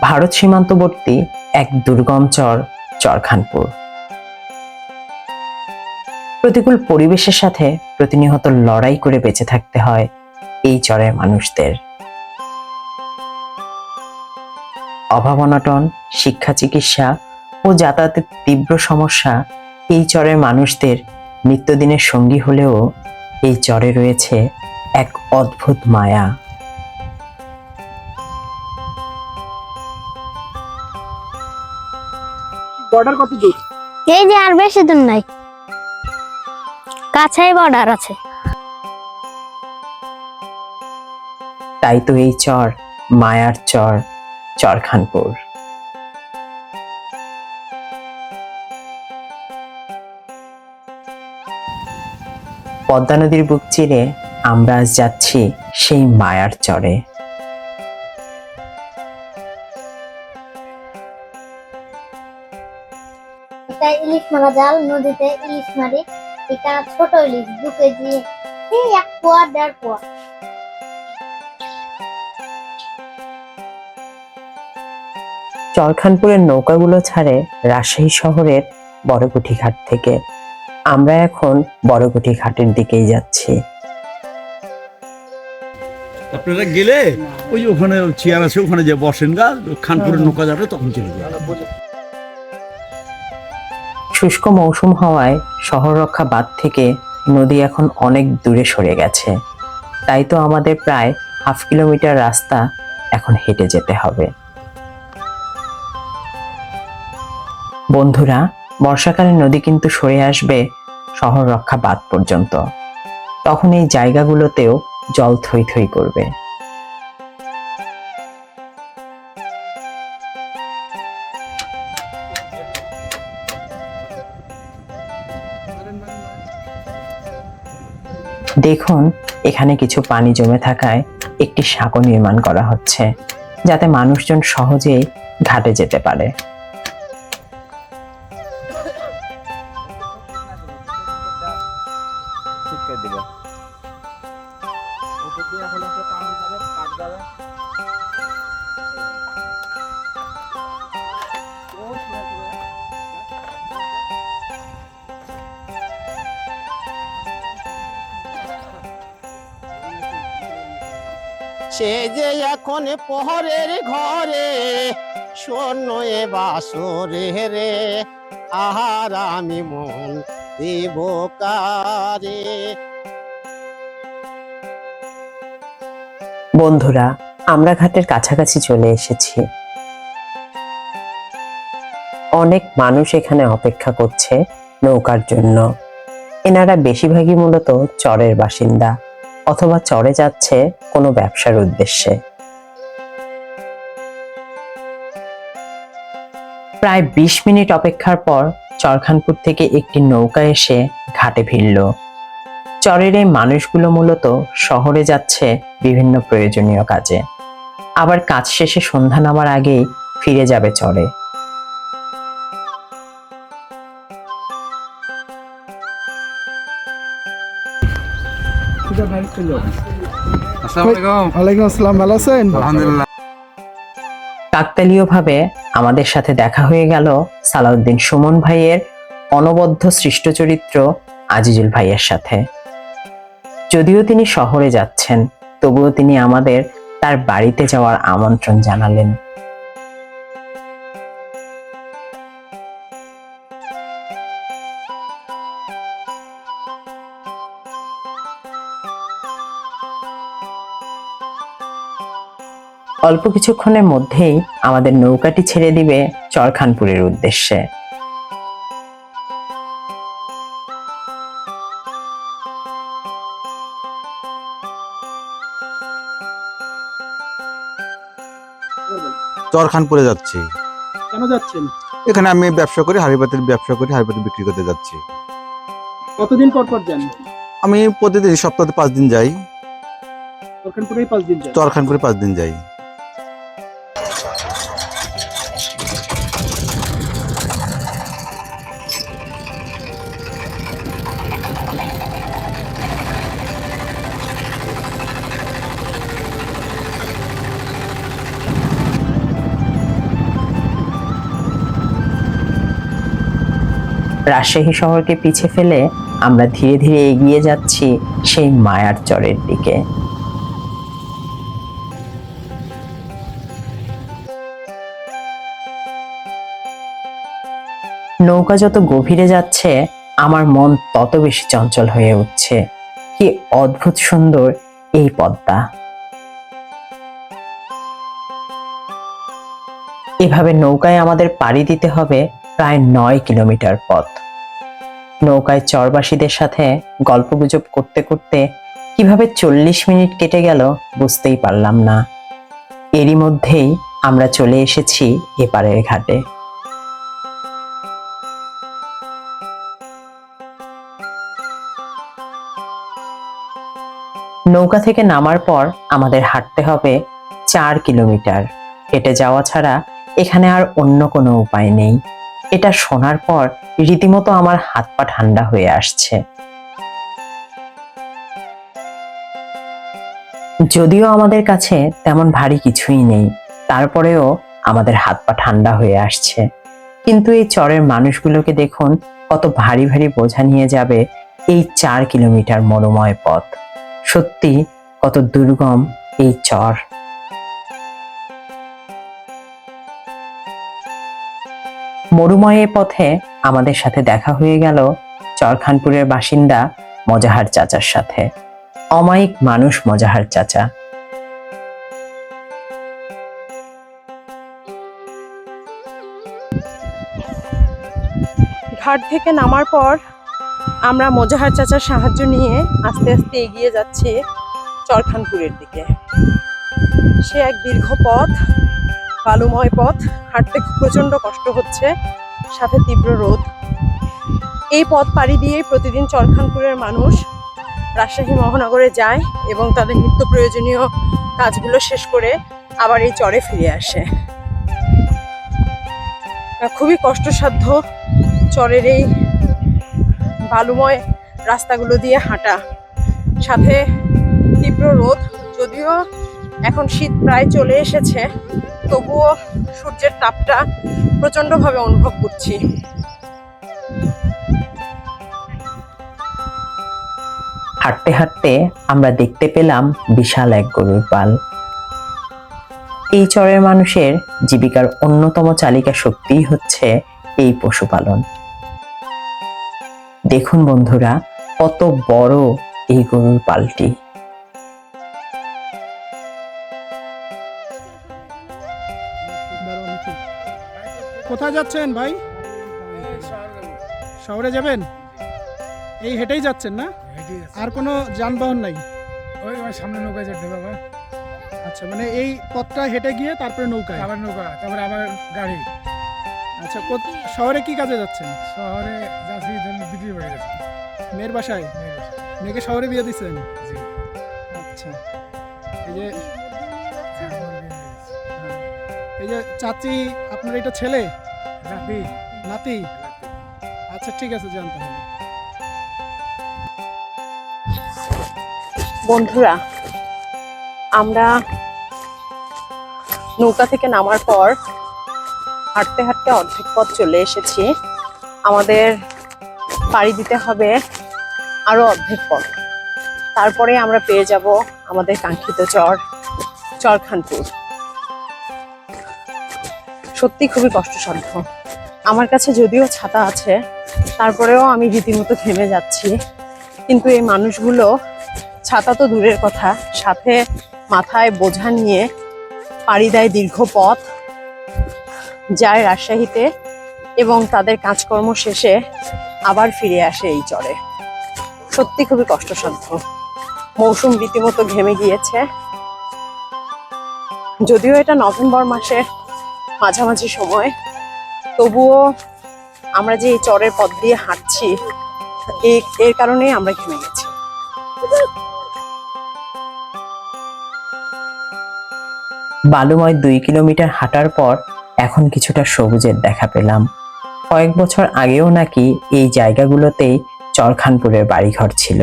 ভারত সীমান্তবর্তী এক দুর্গম চর, চরখানপুর। প্রতিকূল পরিবেশের সাথে প্রতিনিয়ত লড়াই করে বেঁচে থাকতে হয় এই চরের মানুষদের। অভাব অনটন শিক্ষা চিকিৎসা ও যাতায়াতের তীব্র সমস্যা এই চরের মানুষদের নিত্যদিনের সঙ্গী হলেও এই চরে রয়েছে এক অদ্ভুত মায়া। বর্ডার কত দূর? এই যে আর বেশি দূর নাই। কাছেই বর্ডার আছে। তাই তো এই চর মায়ার চর চরখানপুর। পদ্মা নদীর বুক চিরে আমরা আজ যাচ্ছি সেই মায়ার চরে। এটা ইলিশ মারা জাল নদীতে ইলিশ মারি। এটা ছোট ইলিশ দু কেজি এই এক পোয়া দেড় পোয়া। চরখানপুরের নৌকাগুলো ছাড়ে রাজশাহী শহরের বড়কুঠি ঘাট থেকে। আমরা এখন বড়কুঠি ঘাটের দিকেই যাচ্ছি। আপনারা গেলে ওই যে ওখানে চেয়ার আছে ওখানে যে বসেন গা খানপুরের নৌকা যাবে তখন চলে যাবে শুষ্ক মৌসুম হওয়ায় শহর রক্ষা বাঁধ থেকে নদী এখন অনেক দূরে সরে গেছে। তাই তো আমাদের প্রায় হাফ কিলোমিটার রাস্তা এখন হেঁটে যেতে হবে। বন্ধুরা, বর্ষাকালে নদী কিন্তু সরে আসবে শহর রক্ষা বাঁধ পর্যন্ত। তখন এই জায়গাগুলোতেও জল থই থই করবে। দেখুন, এখানে কিছু পানি জমে থাকায় একটি সাঁকো নির্মাণ করা হচ্ছে, যাতে মানুষজন সহজেই ঘাটে যেতে পারে। সে যে এখন পহরের ঘরে শূন্য এ বাসরে রে, আহার আমি মন দেব কারে। বন্ধুরা, আমরা ঘাটের কাছাকাছি চলে এসেছি। অনেক মানুষ এখানে অপেক্ষা করছে নৌকার জন্য। এনারা বেশিরভাগই মূলত চরের বাসিন্দা। অথবা চরে যাচ্ছে কোনো ব্যবসার উদ্দেশ্যে। প্রায় বিশ মিনিট অপেক্ষার পর চরখানপুর থেকে একটি নৌকা এসে ঘাটে ভিড়ল। চরের এই মানুষগুলো মূলত শহরে যাচ্ছে বিভিন্ন প্রয়োজনীয় কাজে। আবার কাজ শেষে সন্ধ্যা নামার আগেই ফিরে যাবে চরে। ওয়ালাইকুম আসসালাম ভালো আছেন? কাকতালীয়ভাবে আমাদের সাথে দেখা হয়ে গেল সালাউদ্দিন সুমন ভাইয়ের অনবদ্য সৃষ্ট চরিত্র আজিজুল ভাইয়ের সাথে। যদিও তিনি শহরে যাচ্ছেন তবুও তিনি আমাদের তার বাড়িতে যাওয়ার আমন্ত্রণ জানালেন। অল্প কিছুক্ষণের মধ্যেই আমাদের নৌকাটি ছেড়ে দিবে চরখানপুরের উদ্দেশ্যে। চরখানপুরে যাচ্ছি। কেন যাচ্ছেন? এখানে আমি ব্যবসা করি হাড়িপাতির ব্যবসা করি হাড়িপাতি বিক্রি করতে যাচ্ছি। কতদিন পর পর যান? আমি প্রতিদিন সপ্তাহে পাঁচ দিন যাই। দক্ষিণপুরেই পাঁচ দিন যান? চরখানপুরে পাঁচ দিন যাই। রাজশাহী শহরকে পিছে ফেলে আমরা ধীরে ধীরে এগিয়ে যাচ্ছি সেই মায়ার চরের দিকে। নৌকা যত গভীরে যাচ্ছে, আমার মন তত বেশি চঞ্চল হয়ে উঠছে। কি অদ্ভুত সুন্দর এই পদ্মা। এভাবে নৌকায় আমাদের পাড়ি দিতে হবে প্রায় নয় কিলোমিটার পথ। নৌকায় চরবাসীদের সাথে গল্পগুজব করতে করতে কীভাবে চল্লিশ মিনিট কেটে গেল বুঝতেই পারলাম না। এরই মধ্যেই আমরা চলে এসেছি এপারের ঘাটে। নৌকা থেকে নামার পর আমাদের হাঁটতে হবে চার কিলোমিটার। হেঁটে যাওয়া ছাড়া এখানে আর অন্য কোনো উপায় নেই। এটা শোনার পর রীতিমতো আমার হাত পা ঠান্ডা হয়ে আসছে। যদিও আমাদের কাছে তেমন ভারী কিছুই নেই, তারপরেও আমাদের হাত পা ঠান্ডা হয়ে আসছে। কিন্তু এই চরের মানুষগুলোকে দেখুন কত ভারী ভারী বোঝা নিয়ে যাবে এই চার কিলোমিটার মরুময় পথ। সত্যি কত দুর্গম এই চর। মরুময়ের পথে আমাদের সাথে দেখা হয়ে গেল চরখানপুরের বাসিন্দা মজাহার চাচার সাথে। অমায়িক মানুষ মজাহার চাচা। ঘাট থেকে নামার পর আমরা মোজাহার চাচার সাহায্য নিয়ে আস্তে আস্তে এগিয়ে যাচ্ছি চরখানপুরের দিকে। সে এক দীর্ঘ পথ বালুময় পথ, হাঁটতে প্রচণ্ড কষ্ট হচ্ছে, সাথে তীব্র রোদ। এই পথ পাড়ি দিয়ে প্রতিদিন চরখানপুরের মানুষ রাজশাহী মহানগরে যায় এবং তাদের নিত্য প্রয়োজনীয় কাজগুলো শেষ করে আবার এই চরে ফিরে আসে। খুবই কষ্টসাধ্য চরের এই বালুময় রাস্তাগুলো দিয়ে হাঁটা। সাথে তীব্র রোদ, যদিও এখন শীত প্রায় চলে এসেছে, তবুও সূর্যের তাপটা প্রচণ্ডভাবে অনুভব করছি। হাঁটতে হাঁটতে আমরা দেখতে পেলাম বিশাল এক গরুর পাল। এই চরের মানুষের জীবিকার অন্যতম চালিকা শক্তিই হচ্ছে এই পশুপালন। দেখুন বন্ধুরা, কত বড় এই গরুর পালটি। কোথায় যাচ্ছেন ভাই? শহরে যাবেন? এই হেঁটেই যাচ্ছেন না? আর কোনো যানবাহন নাই? ওই সামনে নৌকা যেতে বাবা। আচ্ছা মানে এই পথটা হেঁটে গিয়ে তারপরে নৌকায়? আবার নৌকা তারপরে আবার গাড়ি। আচ্ছা শহরে কি কাজে যাচ্ছেন? শহরে যাচ্ছি বিক্রি করে যাচ্ছি মেয়ের বাসায়? মেয়েকে শহরে বিয়ে দিচ্ছেন আচ্ছা। এই যে এই যে চাচি আপনার এটা ছেলে? রাতে নাতি? আচ্ছা ঠিক আছে বন্ধুরা, আমরা নৌকা থেকে নামার পর হাঁটতে হাঁটতে অর্ধেক পথ চলে এসেছি। আমাদের পাড়ি দিতে হবে আরও অর্ধেক পথ। তারপরে আমরা পেয়ে যাব আমাদের কাঙ্ক্ষিত চর, চরখানপুর। সত্যি খুবই কষ্টসাধ্য। আমার কাছে যদিও ছাতা আছে, তারপরেও আমি রীতিমতো ঘেমে যাচ্ছি। কিন্তু এই মানুষগুলো, ছাতা তো দূরের কথা, সাথে মাথায় বোঝা নিয়ে পাড়ি দেয় দীর্ঘ পথ, যায় রাজশাহীতে এবং তাদের কাজকর্ম শেষে আবার ফিরে আসে এই চরে। সত্যি খুবই কষ্টসাধ্য। মৌসুম রীতিমতো ঘেমে গিয়েছে। যদিও এটা নভেম্বর মাসের মাঝামাঝি সময়। তবুও আমরা যে চরের পথ দিয়ে হাঁটছি এর কারণে আমরা ঘেমে গেছি। বালুময় দুই কিলোমিটার হাঁটার পর এখন কিছুটা সবুজের দেখা পেলাম। কয়েক বছর আগেও নাকি এই জায়গাগুলোতেই চরখানপুরের বাড়িঘর ছিল।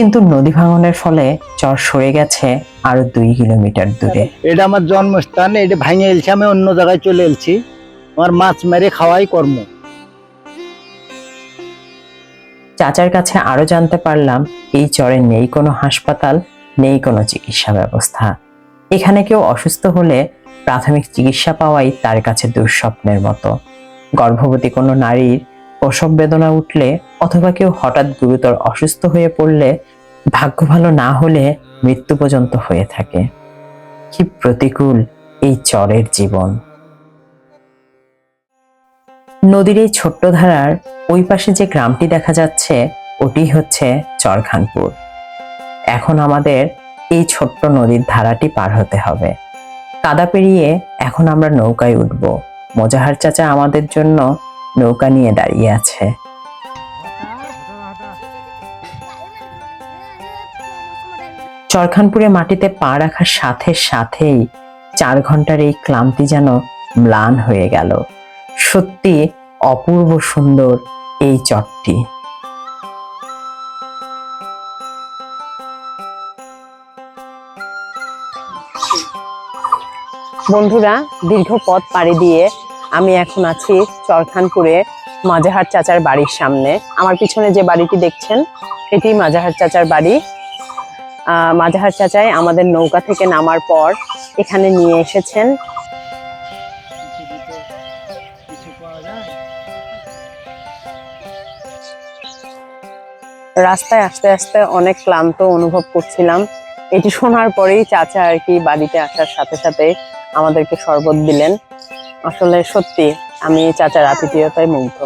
কিন্তু নদী ভাঙনের ফলে চর সরে গেছে আরও দুই কিলোমিটার দূরে। এটা আমার জন্মস্থান এটা ভাঙে এলছি আমি অন্য জায়গায় চলে এলছি। আমার মাছ মেরে খাওয়াই কর্ম। চাচার কাছে আরও জানতে পারলাম এই চরে নেই কোনো হাসপাতাল নেই কোনো চিকিৎসা ব্যবস্থা। এখানে কেউ অসুস্থ হলে প্রাথমিক চিকিৎসা পাওয়াই তার কাছে দুঃস্বপ্নের মতো। গর্ভবতী কোনো নারীর প্রসব বেদনা উঠলে অথবা কেউ হঠাৎ গুরুতর অসুস্থ হয়ে পড়লে ভাগ্য ভালো না হলে মৃত্যু পর্যন্ত হয়ে থাকে। কি প্রতিকূল এই চরের জীবন। নদীর এই ছোট্ট ধারার ওই পাশে যে গ্রামটি দেখা যাচ্ছে, ওটি হচ্ছে চরখানপুর। এখন আমাদের এই ছোট্ট নদীর ধারাটি পার হতে হবে। কাদা পেরিয়ে এখন আমরা নৌকায় উঠব। মোজাহার চাচা আমাদের জন্য নৌকা নিয়ে দাঁড়িয়ে আছে। চরখানপুরে মাটিতে পা রাখার সাথে সাথেই চার ঘণ্টার এই ক্লান্তি যেন ম্লান হয়ে গেল। সত্যি অপূর্ব সুন্দর এই চটটি বন্ধুরা, দীর্ঘ পথ পাড়ি দিয়ে আমি এখন আছি চরখানপুরে মাজাহার চাচার বাড়ির সামনে। আমার পিছনে যে বাড়িটি দেখছেন, এটি মাজাহার চাচার বাড়ি। মাজাহার চাচাই আমাদের নৌকা থেকে নামার পর এখানে নিয়ে এসেছেন। রাস্তায় আস্তে আস্তে অনেক ক্লান্ত অনুভব করছিলাম। এটি শোনার পরেই চাচা আর কি বাড়িতে আসার সাথে সাথে আমাদেরকে শরবত দিলেন। আসলে সত্যি, আমি চাচার আতিথেয়তায় মুগ্ধ।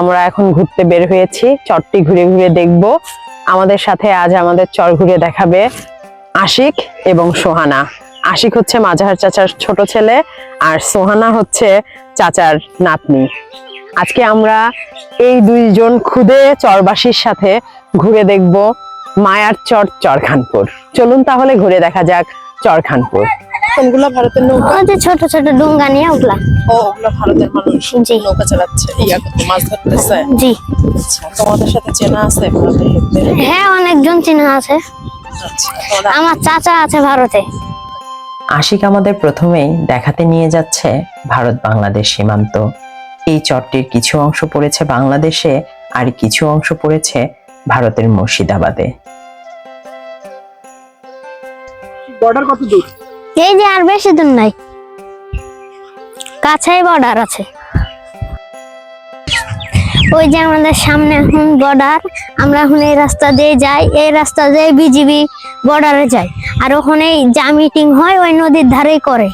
আমরা এখন ঘুরতে বের হয়েছি, চরটি ঘুরে ঘুরে দেখব। আমাদের সাথে আজ আমাদের চর ঘুরে দেখাবে আশিক এবং সোহানা। আশিক হচ্ছে মাজাহার চাচার ছোট ছেলে আর সোহানা হচ্ছে চাচার নাতনি। আজকে আমরা এই দুইজন খুদে চরবাসীর সাথে ঘুরে দেখব মায়ার চর চরখানপুর। চলুন তাহলে ঘুরে দেখা যাক চরখানপুর। কোনগুলো ভারতের নৌকা? ওই যে ছোট ছোট ডুঙ্গা নিয়ে ওগুলা। ও ওগুলো ভারতের মানুষ। জি। নৌকা চালাচ্ছে ইয়া করতে মাছ ধরতেছে। জি। আচ্ছা তোমাদের সাথে চেনা আছে ভারতের লোকদের হ্যাঁ অনেকজন চিহ্ন আছে। আচ্ছা আমার চাচা আছে ভারতে। আশিক আমাদের প্রথমেই দেখাতে নিয়ে যাচ্ছে ভারত বাংলাদেশ সীমান্ত। এই চরটির কিছু অংশ পড়েছে বাংলাদেশে আর কিছু অংশ পড়েছে ভারতের মুর্শিদাবাদে। বর্ডার কত দূর? এই যে আর বেশি দূর নাই। কাছেই বর্ডার আছে। ওই যে আমাদের সামনে এখন বর্ডার আমরা এখন এই রাস্তা দিয়ে যাই, এই রাস্তা দিয়ে বিজিবি বর্ডারে যাই। আর ওখানে যা মিটিং হয়, ওই নদীর ধারেই করে।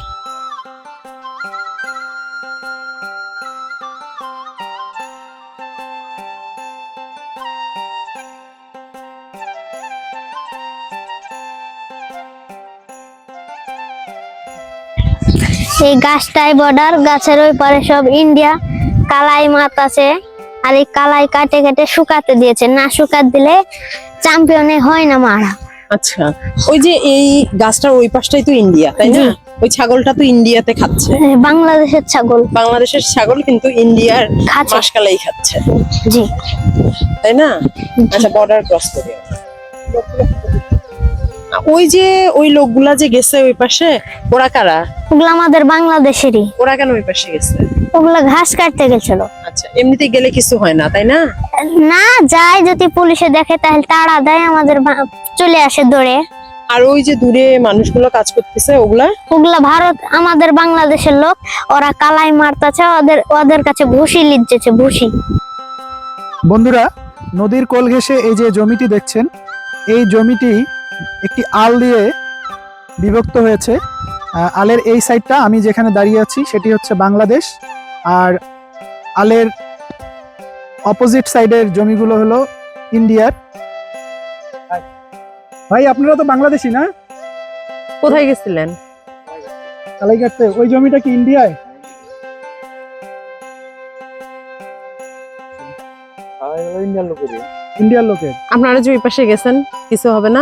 এই গাছটাই বর্ডার গাছের ওই পারে সব ইন্ডিয়া কালাই মাছ আছে। আর এই কালাই কাটে কেটে শুকাতে দিয়েছে না শুকাতে দিলে চ্যাম্পিয়নে হয় না মারা। আচ্ছা ওই যে এই গাছটার ওই পাশটাই তো ইন্ডিয়া তাই না? ওই ছাগলটা তো ইন্ডিয়াতে খাচ্ছে। বাংলাদেশের ছাগল। বাংলাদেশের ছাগল কিন্তু ইন্ডিয়ার মাসকালাই খাচ্ছে। জি। তাই না? আচ্ছা বর্ডার ক্রস করে। ওই যে ওই লোকগুলা যে গেছে ওই পাশে ওরা কারা? ওগুলো আমাদের বাংলাদেশেরই। ওরা কেন ওই পাশে গেছে? ওগুলো ঘাস কাটতে গেছিল। আচ্ছা এমনিতে গেলে কিছু হয় না তাই না? না যায় যদি পুলিশে দেখে তাহলে তাড়া দেয় আমাদের চলে আসে দৌড়ে। আর ওই যে দূরে মানুষগুলো কাজ করতেছে ওগুলা? ওগুলা ভারত আমাদের বাংলাদেশের লোক ওরা কালাই মারতেছে ওদের ওদের কাছে ভুসি লিখছে ভুসি। বন্ধুরা নদীর কোল ঘেঁষে এই যে জমিটি দেখছেন এই জমিটি একটি আল দিয়ে বিভক্ত হয়েছে। আলের এই সাইডটা আমি যেখানে দাঁড়িয়ে আছি সেটি হচ্ছে বাংলাদেশ। আর আলের অপোজিট সাইডের জমিগুলো হলো ইন্ডিয়ার। ভাই আপনারা তো বাংলাদেশি না? কোথায় গেছিলেন? কালাইঘাটতে ওই জমিটা কি ইন্ডিয়ায়? ইন্ডিয়ার লোকের। আপনারা যে ওই পাশে গেছেন কিছু হবে না?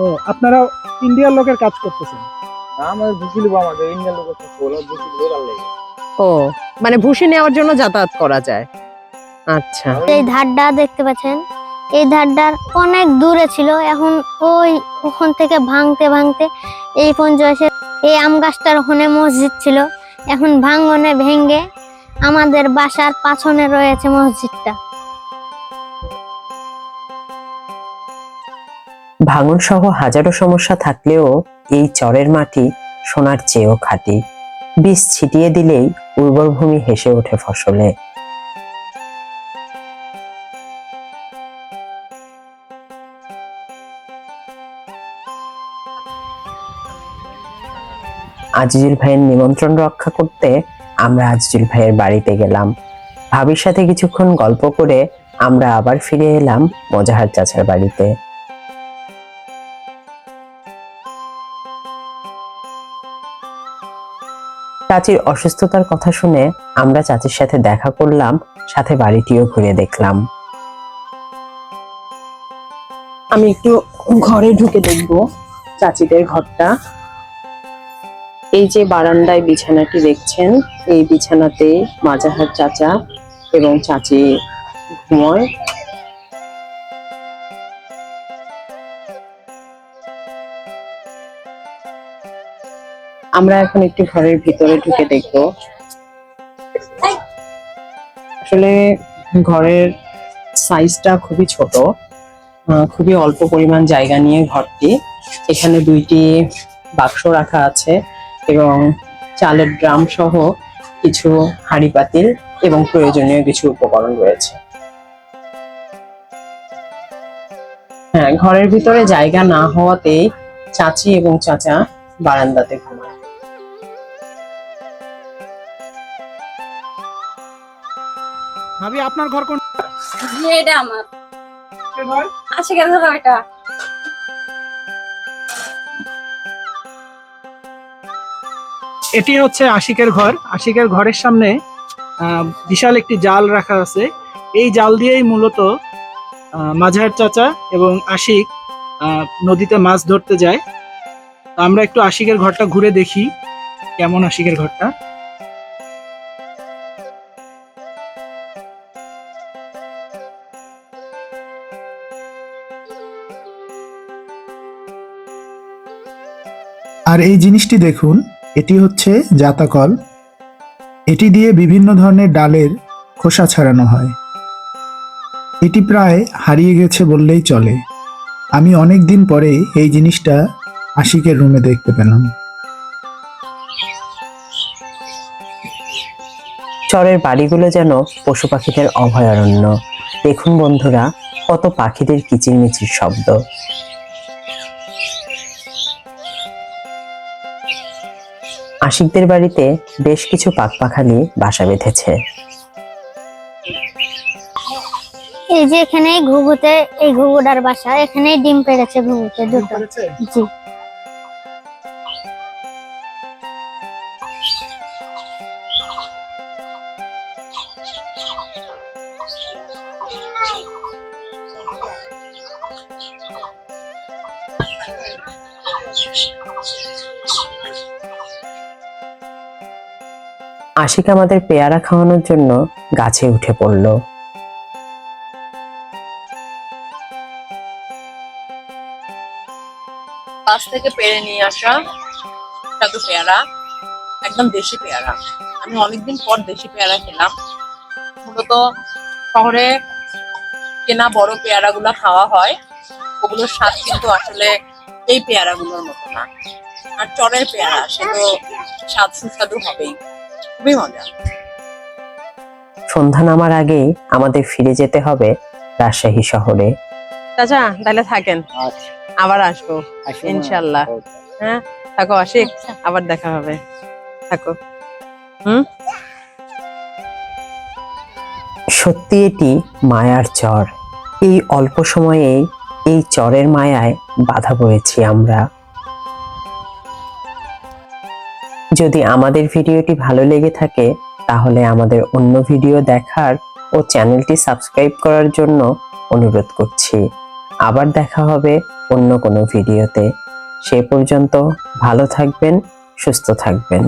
ও আপনারা ইন্ডিয়ার লোকের কাজ করতেছেন। ও মানে ভুসি নেওয়ার জন্য যাতায়াত করা যায়। আচ্ছা। এই ধারটা দেখতে পাচ্ছেন? এই ধারটার অনেক দূরে ছিল এখন ওই ওখান থেকে ভাঙতে ভাঙতে এই পর্যন্ত এসে এই আম গাছটার ওখানে মসজিদ ছিল। এখন ভাঙনে ভেঙে আমাদের বাসার পাছনে রয়েছে মসজিদটা। ভাঙন সহ হাজারো সমস্যা থাকলেও এই চরের মাটি সোনার চেয়েও খাঁটি। বীজ ছিটিয়ে দিলেই উর্বর ভূমি হেসে ওঠে ফসলে। আজিজুল ভাইয়ের নিমন্ত্রণ রক্ষা করতে আমরা আজিজুল ভাইয়ের বাড়িতে গেলাম। ভাবির সাথে কিছুক্ষণ গল্প করে আমরা আবার ফিরে এলাম মজাহার চাচার বাড়িতে। চাচির অসুস্থতার কথা শুনে আমরা চাচির সাথে দেখা করলাম, সাথে বাড়িটিও ঘুরে দেখলাম। আমি একটু ঘরে ঢুকে দেখব চাচিদের ঘরটা। এই যে বারান্দায় বিছানাটি দেখছেন, এই বিছানাতে মাজাহার চাচা এবং চাচি ঘুমোয়। আমরা এখন একটি ঘরের ভিতরে ঢুকে দেখব। আসলে ঘরের সাইজটা খুবই ছোট খুবই অল্প পরিমাণ জায়গা নিয়ে ঘরটি। এখানে দুইটি বাক্স রাখা আছে এবং চালের ড্রাম সহ কিছু হাঁড়ি পাতিল এবং প্রয়োজনীয় কিছু উপকরণ রয়েছে। হ্যাঁ ঘরের ভিতরে জায়গা না হওয়াতে চাচি এবং চাচা বারান্দাতে ঘুমায়। ভাবি আপনার ঘর কোন এটা আমার। আশি কেন ধরো এটা? এটি হচ্ছে আশিকের ঘর। আশিকের ঘরের সামনে আহ, বিশাল একটি জাল রাখা আছে। এই জাল দিয়েই মূলত আহ, মাঝার চাচা এবং আশিক আহ, নদীতে মাছ ধরতে যায়। আমরা একটু আশিকের ঘরটা ঘুরে দেখি। কেমন আশিকের ঘরটা? আর এই জিনিসটি দেখুন, এটি হচ্ছে জাতাকল। এটি দিয়ে বিভিন্ন ধরনের ডালের খোসা ছাড়ানো হয়। এটি প্রায় হারিয়ে গেছে বললেই চলে। আমি অনেক দিন পরে এই জিনিসটা আশিকের রুমে দেখতে পেলাম। চরের বাড়িগুলো যেন পশু পাখিদের অভয়ারণ্য। দেখুন বন্ধুরা কত পাখিদের কিচিরমিচির শব্দ। আশিকদের বাড়িতে বেশ কিছু পাখপাখালি বাসা বেঁধেছে। এই যে এখানে ঘুঘুতে এই ঘুঘুটার বাসা এখানেই ডিম পেড়েছে ঘুঘুতে দুটো। জি। আশিক আমাদের পেয়ারা খাওয়ানোর জন্য গাছে উঠে পড়ল। গাছ থেকে পেরে নিয়ে আসা সাধু পেয়ারা, একদম দেশি পেয়ারা। আমি অনেকদিন পর দেশি পেয়ারা খেলাম। মূলত শহরে কেনা বড় পেয়ারাগুলো খাওয়া হয়। ওগুলোর স্বাদ কিন্তু আসলে এই পেয়ারাগুলোর মতো না। আর চরের পেয়ারা সে তো স্বাদ সুস্বাদু হবেই। খুবই মজা। সন্ধ্যা নামার আগেই আমাদের ফিরে যেতে হবে রাজশাহী শহরে। চাচা তাহলে থাকেন। আবার আসব ইনশাল্লাহ। হ্যাঁ থাকো আশিক আবার দেখা হবে। থাকো। হুম? সত্যি এটি মায়ার চর। এই অল্প সময়েই এই চরের মায়ায় বাধা পড়েছি আমরা। যদি আমাদের ভিডিওটি ভালো লেগে থাকে, তাহলে আমাদের অন্য ভিডিও দেখার ও চ্যানেলটি সাবস্ক্রাইব করার জন্য অনুরোধ করছি। আবার দেখা হবে অন্য কোনো ভিডিওতে। সে পর্যন্ত ভালো থাকবেন, সুস্থ থাকবেন।